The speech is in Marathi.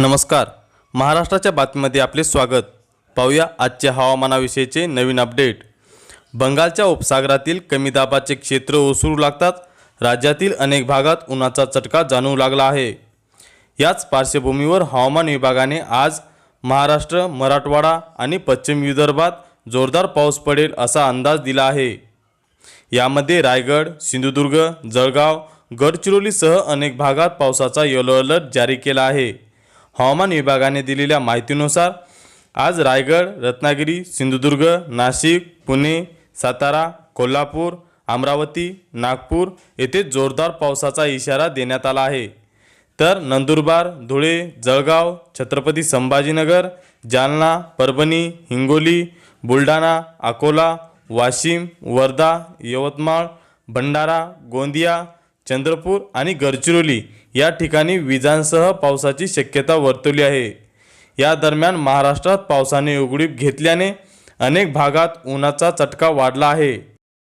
नमस्कार. महाराष्ट्राच्या बातमीमध्ये आपले स्वागत. पाहूया आजच्या हवामानाविषयीचे नवीन अपडेट. बंगालच्या उपसागरातील कमी दाबाचे क्षेत्र ओसरू लागतात. राज्यातील अनेक भागात उन्हाचा चटका जाणवू लागला आहे. याच पार्श्वभूमीवर हवामान विभागाने आज महाराष्ट्र मराठवाडा आणि पश्चिम विदर्भात जोरदार पाऊस पडेल असा अंदाज दिला आहे. यामध्ये रायगड सिंधुदुर्ग जळगाव गडचिरोलीसह अनेक भागात पावसाचा येलो अलर्ट जारी केला आहे. हवामान विभागाने दिलेल्या माहितीनुसार आज रायगड रत्नागिरी सिंधुदुर्ग नाशिक पुणे सातारा कोल्हापूर अमरावती नागपूर येथे जोरदार पावसाचा इशारा देण्यात आला आहे. तर नंदुरबार धुळे जळगाव छत्रपती संभाजीनगर जालना परभणी हिंगोली बुलढाणा अकोला वाशिम वर्धा यवतमाळ भंडारा गोंदिया चंद्रपूर आणि गडचिरोली या ठिकाणी विजांसह पावसाची शक्यता वर्तवली आहे. या दरम्यान महाराष्ट्रात पावसाने उघडीप घेतल्याने अनेक भागात उन्हाचा चटका वाढला आहे.